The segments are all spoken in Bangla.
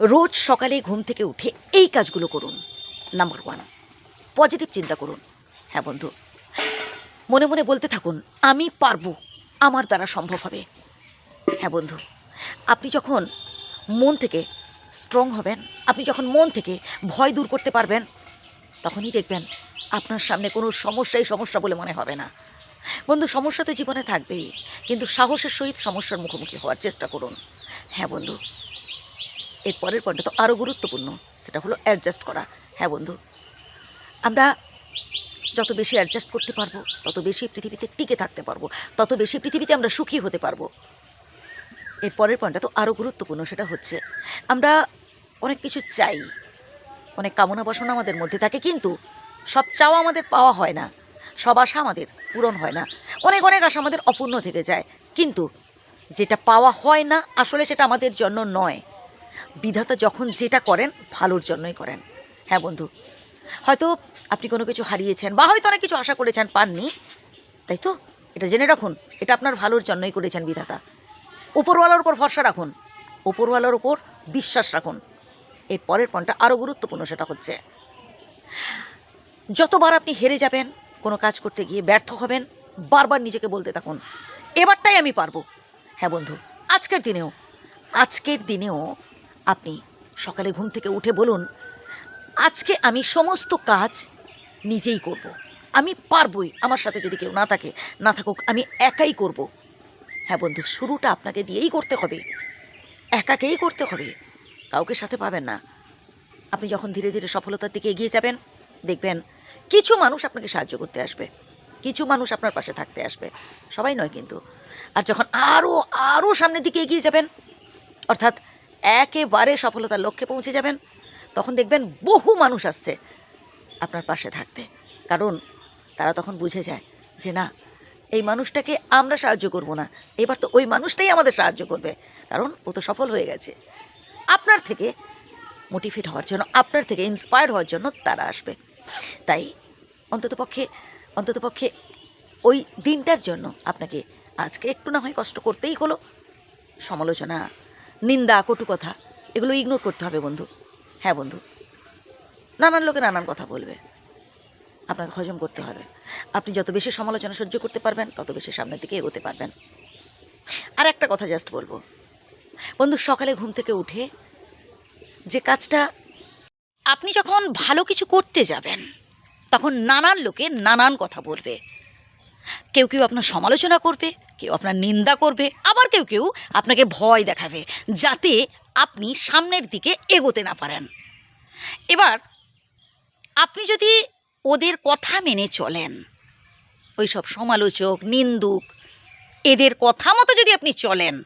রোজ সকালে ঘুম থেকে উঠে এই কাজগুলো করুন। নাম্বার ওয়ান পজিটিভ চিন্তা করুন। হ্যাঁ বন্ধু, মনে মনে বলতে থাকুন, আমি পারব, আমার দ্বারা সম্ভব হবে। হ্যাঁ বন্ধু, আপনি যখন মন থেকে স্ট্রং হবেন, আপনি যখন মন থেকে ভয় দূর করতে পারবেন, তখনই দেখবেন আপনার সামনে কোনো সমস্যাই সমস্যা বলে মনে হবে না। বন্ধু, সমস্যা তো জীবনে থাকবেই, কিন্তু সাহসের সহিত সমস্যার মুখোমুখি হওয়ার চেষ্টা করুন। হ্যাঁ বন্ধু এর পরের পয়েন্টটা তো আরও গুরুত্বপূর্ণ, সেটা হলো অ্যাডজাস্ট করা। হ্যাঁ বন্ধু, আমরা যত বেশি অ্যাডজাস্ট করতে পারব, তত বেশি পৃথিবীতে টিকে থাকতে পারব, তত বেশি পৃথিবীতে আমরা সুখী হতে পারব। এর পরের পয়েন্টটা তো আরও গুরুত্বপূর্ণ, সেটা হচ্ছে আমরা অনেক কিছু চাই, অনেক কামনা বাসনা আমাদের মধ্যে থাকে, কিন্তু সব চাওয়া আমাদের পাওয়া হয় না, সব আশা আমাদের পূরণ হয় না। অনেক অনেক আশা আমাদের অপূর্ণ থেকে যায়, কিন্তু যেটা পাওয়া হয় না, আসলে সেটা আমাদের জন্য নয়। বিধাতা যখন যেটা করেন, ভালোর জন্যই করেন। হ্যাঁ বন্ধু, হয়তো আপনি কোনো কিছু হারিয়েছেন বা হয়তো অনেক কিছু আশা করেছেন, পাননি। তাই তো? এটা জেনে রাখুন, এটা আপনার ভালোর জন্যই করেছেন বিধাতা। উপরওয়ালার উপর ভরসা রাখুন, উপরওয়ালার উপর বিশ্বাস রাখুন। এর পরের পয়েন্টটা আরও গুরুত্বপূর্ণ সেটা হচ্ছে, যতবার আপনি হেরে যাবেন, কোনো কাজ করতে গিয়ে ব্যর্থ হবেন, বারবার নিজেকে বলতে থাকুন, এবারটাই আমি পারব। হ্যাঁ বন্ধু, আজকের দিনেও আজকের দিনেও আপনি সকালে ঘুম থেকে উঠে বলুন, আজকে আমি সমস্ত কাজ নিজেই করব। আমি পারবই আমার সাথে যদি কেউ না থাকে, না থাকুক, আমি একাই করব। হ্যাঁ বন্ধু, শুরুটা আপনাকে দিয়েই করতে হবে। একাকেই করতে হবে। কাউকে সাথে পাবেন না। আপনি যখন ধীরে ধীরে সফলতার দিকে এগিয়ে যাবেন, দেখবেন কিছু মানুষ আপনাকে সাহায্য করতে আসবে। কিছু মানুষ আপনার পাশে থাকতে আসবে। সবাই নয় কিন্তু। আর যখন আরও আরও সামনের দিকে এগিয়ে যাবেন, অর্থাৎ একেবারে সফলতার লক্ষ্যে পৌঁছে যাবেন। তখন দেখবেন বহু মানুষ আসছে আপনার পাশে থাকতে। কারণ তারা তখন বুঝে যায় যে না, এই মানুষটাকে আমরা সাহায্য করব না। এবার তো ওই মানুষটাই আমাদের সাহায্য করবে। কারণ ও তো সফল হয়ে গেছে। আপনার থেকে মোটিভেট হওয়ার জন্য, আপনার থেকে ইন্সপায়ার হওয়ার জন্য তারা আসবে। তাই অন্ততপক্ষে অন্ততপক্ষে ওই দিনটার জন্য আপনাকে আজকে একটু না হয় কষ্ট করতেই হলো। সমালোচনা নিন্দা, কটু কথা, এগুলো ইগনোর করতে হবে বন্ধু। হ্যাঁ বন্ধু, নানান লোকে নানান কথা বলবে। আপনাকে হজম করতে হবে। আপনি যত বেশি সমালোচনা সহ্য করতে পারবেন, তত বেশি সামনের দিকে এগোতে পারবেন। আর একটা কথা জাস্ট বলব। বন্ধু, সকালে ঘুম থেকে উঠে যে কাজটা আপনি যখন ভালো কিছু করতে যাবেন, তখন নানান লোকে নানান কথা বলবে। কেউ কেউ আপনার সমালোচনা করবে, কেউ আপনার নিন্দা করবে, আবার কেউ কেউ আপনাকে ভয় দেখাবে যাতে আপনি সামনের দিকে এগোতে না পারেন। এবার আপনি যদি ওদের কথা মেনে চলেন ওই সব সমালোচক, নিন্দুক, এদের কথা মতো যদি আপনি চলেন,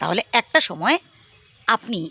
তাহলে একটা সময় আপনি